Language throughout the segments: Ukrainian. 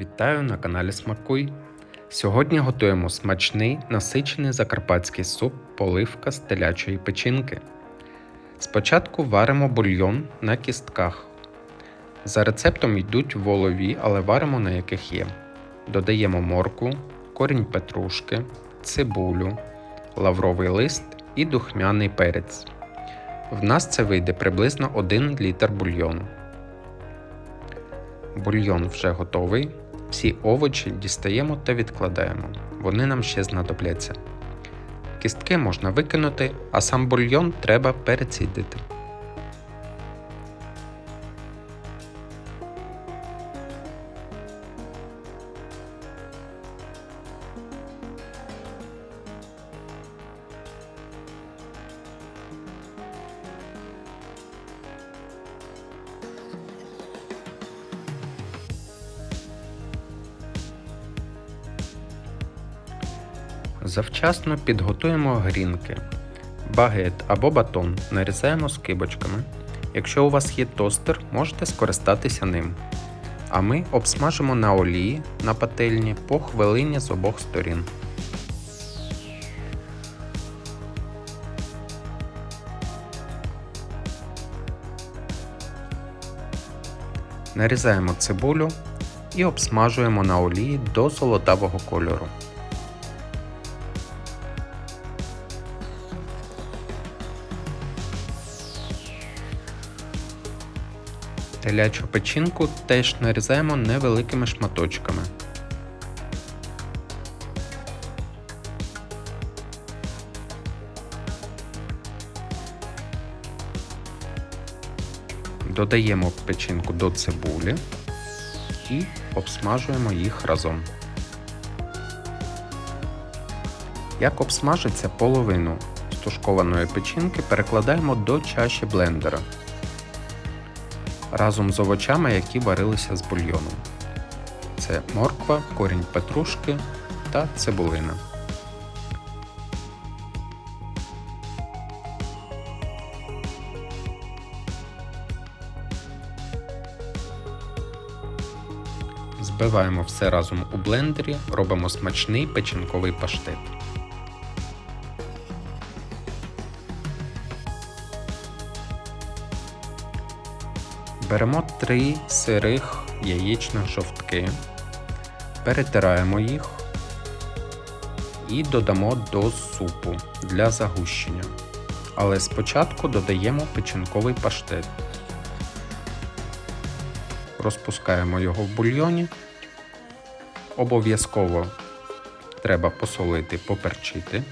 Вітаю на каналі Смакуй. Сьогодні готуємо смачний насичений закарпатський суп поливка з телячої печінки. Спочатку варимо бульйон на кістках. За рецептом йдуть волові, але варимо на яких є. Додаємо морку, корінь петрушки, цибулю, лавровий лист і духмяний перець. В нас це вийде приблизно 1 літр бульйону. Бульйон вже готовий. Всі овочі дістаємо та відкладаємо. Вони нам ще знадобляться. Кістки можна викинути, а сам бульйон треба перецідити. Завчасно підготуємо грінки. Багет або батон нарізаємо скибочками. Якщо у вас є тостер, можете скористатися ним. А ми обсмажимо на олії на пательні по хвилині з обох сторін. Нарізаємо цибулю і обсмажуємо на олії до золотавого кольору. Телячу печінку теж нарізаємо невеликими шматочками. Додаємо печінку до цибулі і обсмажуємо їх разом. Як обсмажиться половину стушкованої печінки, перекладаємо до чаші блендера разом з овочами, які варилися з бульйоном. Це морква, корінь петрушки та цибулина. Збиваємо все разом у блендері, робимо смачний печінковий паштет. Беремо три сирих яєчних жовтки, перетираємо їх і додамо до супу для загущення. Але спочатку додаємо печінковий паштет. Розпускаємо його в бульйоні. Обов'язково треба посолити, поперчити.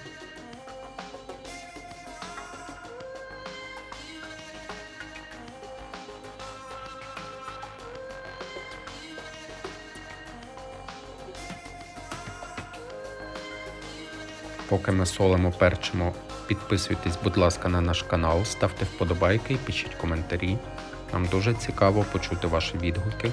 Поки ми солимо, перчимо, підписуйтесь, будь ласка, на наш канал, ставте вподобайки і пишіть коментарі. Нам дуже цікаво почути ваші відгуки.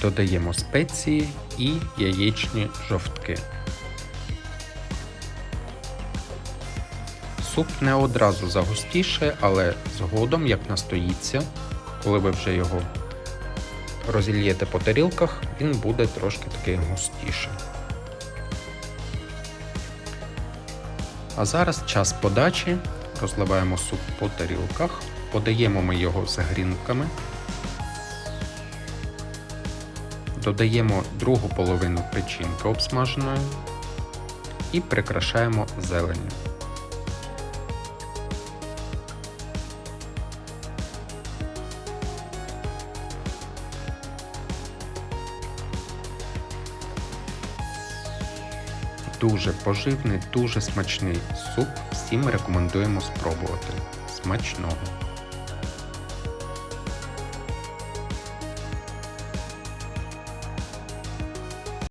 Додаємо спеції і яєчні жовтки. Суп не одразу загустіше, але згодом, як настоїться, коли ви вже його розільєте по тарілках, він буде трошки такий густіше. А зараз час подачі. Розливаємо суп по тарілках, подаємо ми його з грінками. Додаємо другу половину печінки обсмаженої і прикрашаємо зеленню. Дуже поживний, дуже смачний суп. Всім рекомендуємо спробувати. Смачного!